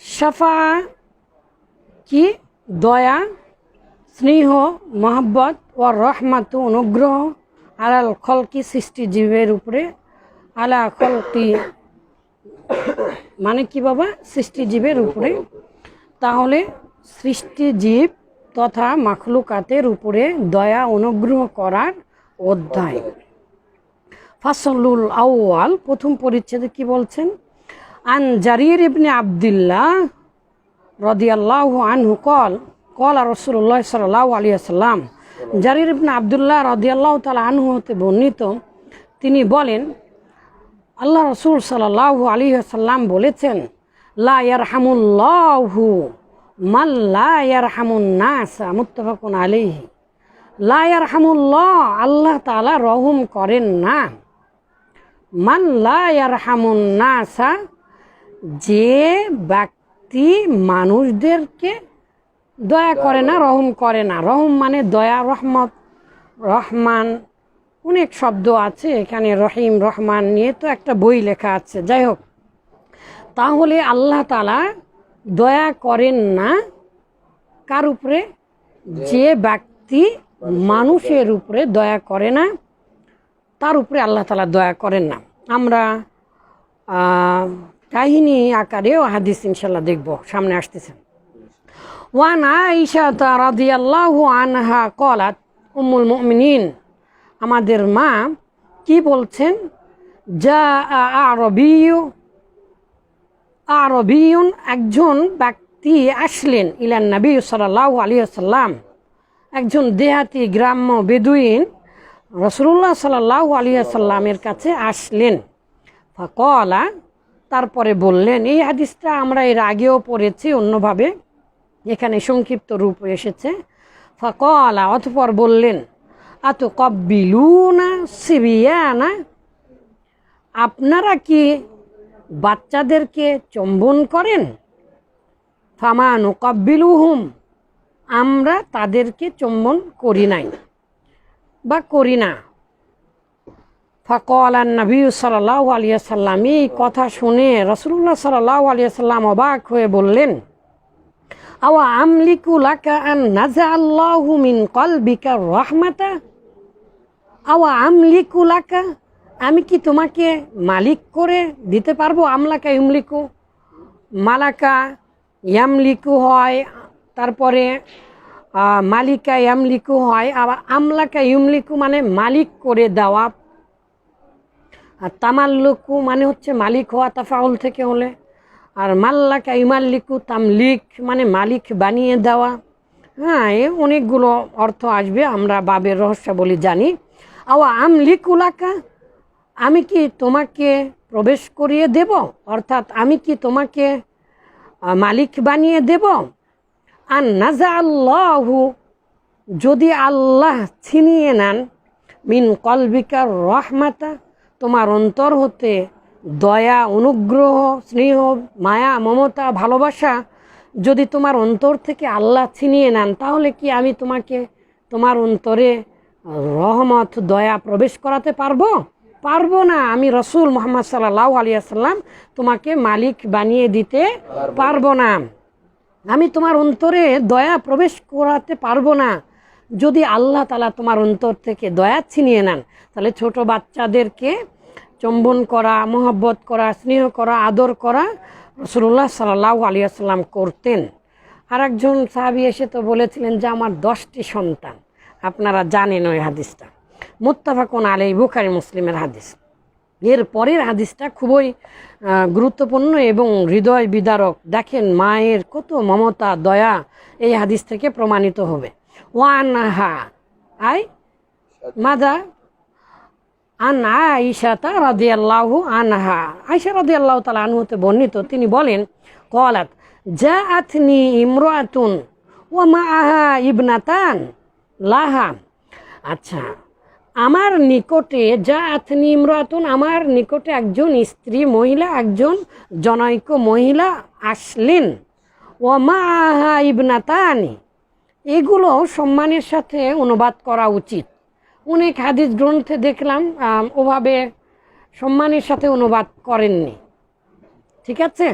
সাফা কি? দয়া, স্নেহ, মহাব্বত ও রহমাত অনুগ্রহ আলাল খলকি সৃষ্টি জীবের উপরে। আলা খলকি মানে কি বাবা? সৃষ্টি জীবের উপরে। তাহলে সৃষ্টি জীব তথা মাখলুকাতের উপরে দয়া, অনুগ্রহ করার অধ্যায়। ফাসলুল আউয়াল, প্রথম পরিচ্ছেদে কি বলছেন? আন জারির ইবনে আবদুল্লাহ রদিয়াল্লাহু আনহু কল কল আর রসুল্লাহ সাল্লাহ আলী আসাল্লাম জারির ইবনে আবদুল্লাহ রদিয়াল্লাহ তালা আনহু হতে বর্ণিত, তিনি বলেন, আল্লাহ রসুল সাল্লাহ আলী আসাল্লাম বলেছেন, লা ইয়ারহামুল্লাহু মুত্তাফাকুন আলাইহি। লা ইয়ারহামুল্লাহ, আল্লাহ তালা রহম করেন না। মান লা ইয়ারহামুন নাসা যে ব্যক্তি মানুষদেরকে দয়া করে না রহম করে না। রহম মানে দয়া রহমত রহমান অনেক শব্দ আছে এখানে রহিম রহমান নিয়ে তো একটা বই লেখা আছে। যাই হোক তাহলে আল্লাহ তালা দয়া করেন না কার উপরে? যে ব্যক্তি মানুষের উপরে। দয়া করে না তার উপরে আল্লাহ তালা দয়া করেন না। আমরা কাহিনী আকারেও হাদিস ইনশাল্লাহ দেখব, সামনে আসতেছে। ওয়ান আইসা রাদিয়াল্লাহু আনহা কলাত, উম্মুল মুমিনিন আমাদের মা কি বলছেন? যা আরবিউ আরবিউন একজন ব্যক্তি আসলেন ইলান নবী সাল্লাল্লাহু আলাইহি সাল্লাম একজন দেহাতি গ্রাম্য বেদুইন রসুল্লাহ সাল্লাহ আলিয়াল্লামের কাছে আসলেন। ফকলা তারপরে বললেন, এই হাদিসটা আমরা এর আগেও পড়েছি, অন্যভাবে। এখানে সংক্ষিপ্ত রূপ এসেছে। ফকলা, অতপর বললেন আত কব্বিলুনা সিবিয়ানা? আপনারা কি বাচ্চাদেরকে চম্বন করেন? ফামানু কব্বিলু হুম আমরা তাদেরকে চম্বন করি নাই বা করি না। ফকল নবী সাল্লাহ আলিয়া সাল্লাম এই কথা শুনে রসুল্লাহ সাল্লাহ আলিয়া সাল্লাম অবাক হয়ে বললেন, আওয়া আমলিকু লাকা নাজা আল্লাহু মিন কলবিকা রহমাতা? আওয়া আমলিকু লাকা? আমি কি তোমাকে মালিক করে দিতে পারব? আমলাকা ইমলিকু, মালাকা ইয়ামলিকু হয়, তারপরে মালিকা ইয়ামলিকু হয়, আবার আমলাকা ইমলিকু মানে মালিক করে দেওয়া আর তামাল্লুকু মানে হচ্ছে মালিক হওয়া তাফাউল থেকে হলে। আর মাল্লাকা ইমাল্লিকু তামলিক মানে মালিক বানিয়ে দেওয়া। হ্যাঁ এ অনেকগুলো অর্থ আসবে, আমরা বাবের রহস্যাবলী জানি। আওয়া আমলিকুলাকা আমি কি তোমাকে প্রবেশ করিয়ে দেব? অর্থাৎ আমি কি তোমাকে মালিক বানিয়ে দেব? আর নাজা আল্লাহু যদি আল্লাহ ছিনিয়ে নেন, মিন কলবিকার রহমাতা তোমার অন্তর হতে দয়া, অনুগ্রহ, স্নেহ, মায়া, মমতা, ভালোবাসা যদি তোমার অন্তর থেকে আল্লাহ ছিনিয়ে নেন, তাহলে কি আমি তোমাকে, তোমার অন্তরে রহমত, দয়া প্রবেশ করাতে পারব? পারব না। আমি রসুল মোহাম্মদ সাল্লাহ আলিয়াল্লাম তোমাকে মালিক বানিয়ে দিতে পারব না। আমি তোমার অন্তরে দয়া প্রবেশ করাতে পারব না। যদি আল্লাহ তালা তোমার অন্তর থেকে দয়া ছিনিয়ে নেন, তাহলে ছোট বাচ্চাদেরকে চম্বন করা, মোহব্বত করা, স্নেহ করা, আদর করা রসুল্লাহ সাল্লাহ আলিয়াল্লাম করতেন। আর একজন সাহাবি এসে তো বলেছিলেন যে, আমার দশটি সন্তান। আপনারা জানেন ওই হাদিসটা। মুত্তাফাকুন আলাই বুখারি, মুসলিমের হাদিস। এর পরের হাদিসটা খুবই গুরুত্বপূর্ণ এবং হৃদয় বিদারক। দেখেন মায়ের কত মমতা, দয়া এই হাদিস থেকে প্রমাণিত হবে। ওয়ানহা আই মাদা আন আইসাতা রাদিয়াল্লাহু আনহা আইসা রাদিয়াল্লাহু তাআলা আনহুতে বর্ণিত। তিনি বলেন কলাত জাআতনি ইমরাতুন ওয়া মাআহা ইবনাতান লাহা আচ্ছা আমার নিকটে যা আথনি ইমরাতুন আমার নিকটে একজন স্ত্রী মহিলা একজন জনৈক মহিলা আসলেন। ও মা আহা ইবনাতানি এগুলো সম্মানের সাথে অনুবাদ করা উচিত। অনেক হাদিস গ্রন্থে দেখলাম ওভাবে সম্মানের সাথে অনুবাদ করেননি। ঠিক আছে?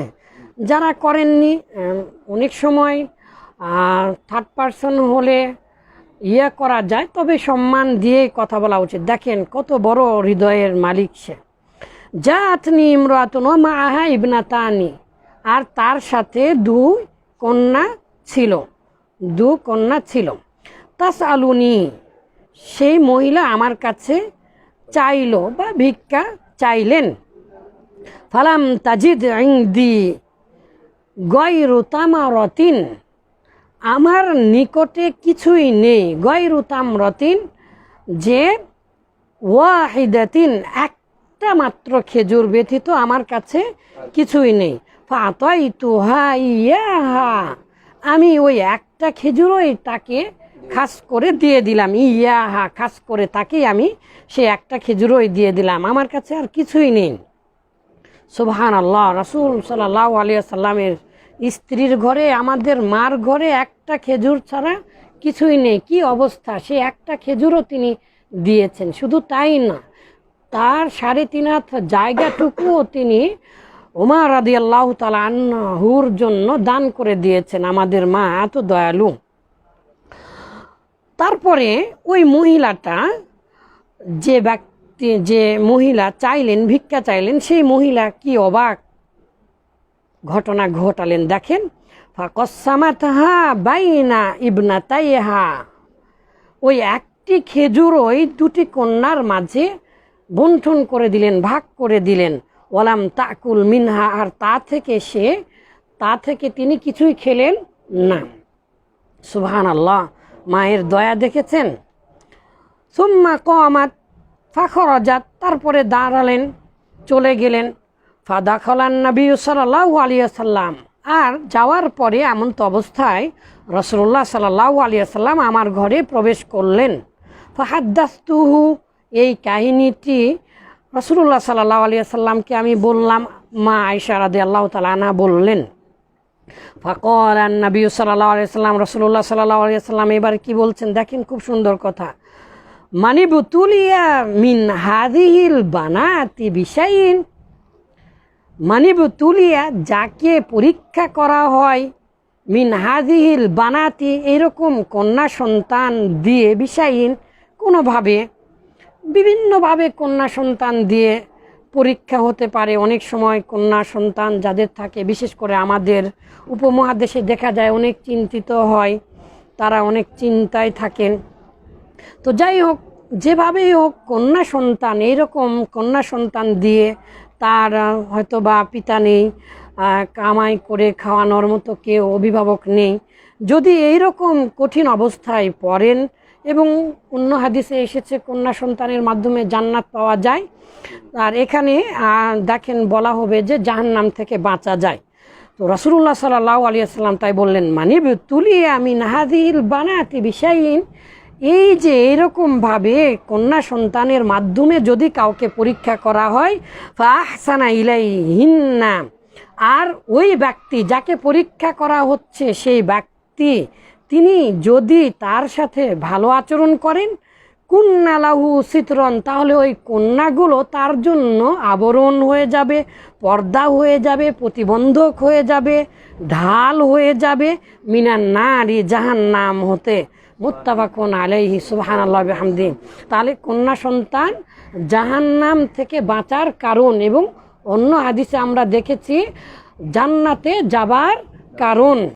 যারা করেননি অনেক সময় থার্ড পার্সন হলে ইয়ে করা যায়, তবে সম্মান দিয়ে কথা বলা উচিত। দেখেন, কত বড় হৃদয়ের মালিক সে। জাতনি ইমরাতুন ও মা আহা ইবনাতানি, আর তার সাথে দুই কন্যা ছিল। দু কন্যা ছিল। তাস আলুনি সেই মহিলা আমার কাছে চাইলো বা ভিক্ষা চাইলেন। ফালাম তাজিদ গয়রু তামারতিন, আমার নিকটে কিছুই নেই। গয়রু তামরতিন যে ওয়াহিদাতিন, একটা মাত্র খেজুর ব্যতীত আমার কাছে কিছুই নেই। ফাতাই তুহা ইয়াহা আমি ওই একটা খেজুরই তাকে খাস করে দিয়ে দিলাম। ইয়া হা, খাস করে তাকেই আমি সে একটা খেজুরই দিয়ে দিলাম। আমার কাছে আর কিছুই নেই। সুবহান আল্লাহ রাসুল সাল্লাহ আলিয়া সাল্লামের স্ত্রীর ঘরে, আমাদের মার ঘরে একটা খেজুর ছাড়া কিছুই নেই। কি অবস্থা? সে একটা খেজুরও তিনি দিয়েছেন। শুধু তাই না, তার সাড়ে তিন হাত জায়গাটুকুও তিনি উমার রাদি আল্লাহ তালা আন্নাহুর জন্য দান করে দিয়েছেন আমাদের মা, এত দয়ালু। তারপরে ওই মহিলাটা যে ব্যক্তি, যে মহিলা চাইলেন, ভিক্ষা চাইলেন, সেই মহিলা কি অবাক ঘটনা ঘটালেন। দেখেন বাইনা ইবনা তাইহা ওই একটি খেজুর ওই দুটি কন্যার মাঝে বন্টন করে দিলেন, ভাগ করে দিলেন। ওলাম তাকুল মিনহা, আর তা থেকে সে, তা থেকে তিনি কিছুই খেলেন না। সুবহান আল্লাহ মায়ের দয়া দেখেছেন? সুম্মা কমাত ফাখরাজাত, তারপরে দাঁড়ালেন, চলে গেলেন। ফাদা খলান নবী সাল্লাহ আলিয়াসাল্লাম আর যাওয়ার পরে এমন তো অবস্থায় রসুল্লাহ সাল্লাহ আলিয়াসাল্লাম আমার ঘরে প্রবেশ করলেন। ফাহাদ্দাস্তুহু, এই কাহিনীটি রসুল্লাহ সাল্লাহ আলিয়াসাল্লামকে আমি বললাম, মা আয়সা রাদে আল্লাহ তালা বললেন? ফকর আর নবী সাল্লাহ আলিয়াল্লাম রসুল্লাহ সাল্লাহ আলিয়াল্লাম এবার কি বলছেন? দেখেন খুব সুন্দর কথা। মানি বুতুলিয়া মিন হাদিহিল বানাতি বিষয়ীন মানি বুতুলিয়া যাকে পরীক্ষা করা হয় মিন হাদিহিল বানাতি, এরকম কন্যা সন্তান দিয়ে বিষয়ীন কোনোভাবে বিভিন্নভাবে কন্যা সন্তান দিয়ে পরীক্ষা হতে পারে। অনেক সময় কন্যা সন্তান যাদের থাকে, বিশেষ করে আমাদের উপমহাদেশে দেখা যায় অনেক চিন্তিত হয়, তারা অনেক চিন্তায় থাকেন তো যাই হোক, যেভাবেই হোক কন্যা সন্তান, এইরকম কন্যা সন্তান দিয়ে তার হয়তো বা পিতা নেই কামাই করে খাওয়ানোর মতো কেউ অভিভাবক নেই, যদি এইরকম কঠিন অবস্থায় পড়েন এবং অন্য হাদিসে এসেছে, কন্যা সন্তানের মাধ্যমে জান্নাত পাওয়া যায়। আর এখানে দেখেন বলা হবে যে জাহান্নাম থেকে বাঁচা যায়। তো রসুল্লাহ সাল্লাহ আলিয়াল্লাম তাই বললেন মানিব তুলি আমি নাহাদিল বানাতি বিষয়ীন এই যে এরকমভাবে কন্যা সন্তানের মাধ্যমে যদি কাউকে পরীক্ষা করা হয়, ফাহসানা ইলাই হিন্না আর ওই ব্যক্তি যাকে পরীক্ষা করা হচ্ছে, সেই ব্যক্তি তিনি যদি তার সাথে ভালো আচরণ করেন, কুন্নালাহু চিত্রন তাহলে ওই কন্যাগুলো তার জন্য আবরণ হয়ে যাবে, পর্দা হয়ে যাবে, প্রতিবন্ধক হয়ে যাবে, ঢাল হয়ে যাবে মিনার নারী জাহান নাম হতে। মুত্তাবাকুন আলাইহি সুবহান আল্লাহ হামদিন তাহলে কন্যা সন্তান জাহান্নাম থেকে বাঁচার কারণ এবং অন্য হাদিসে আমরা দেখেছি, জান্নাতে যাবার কারণ।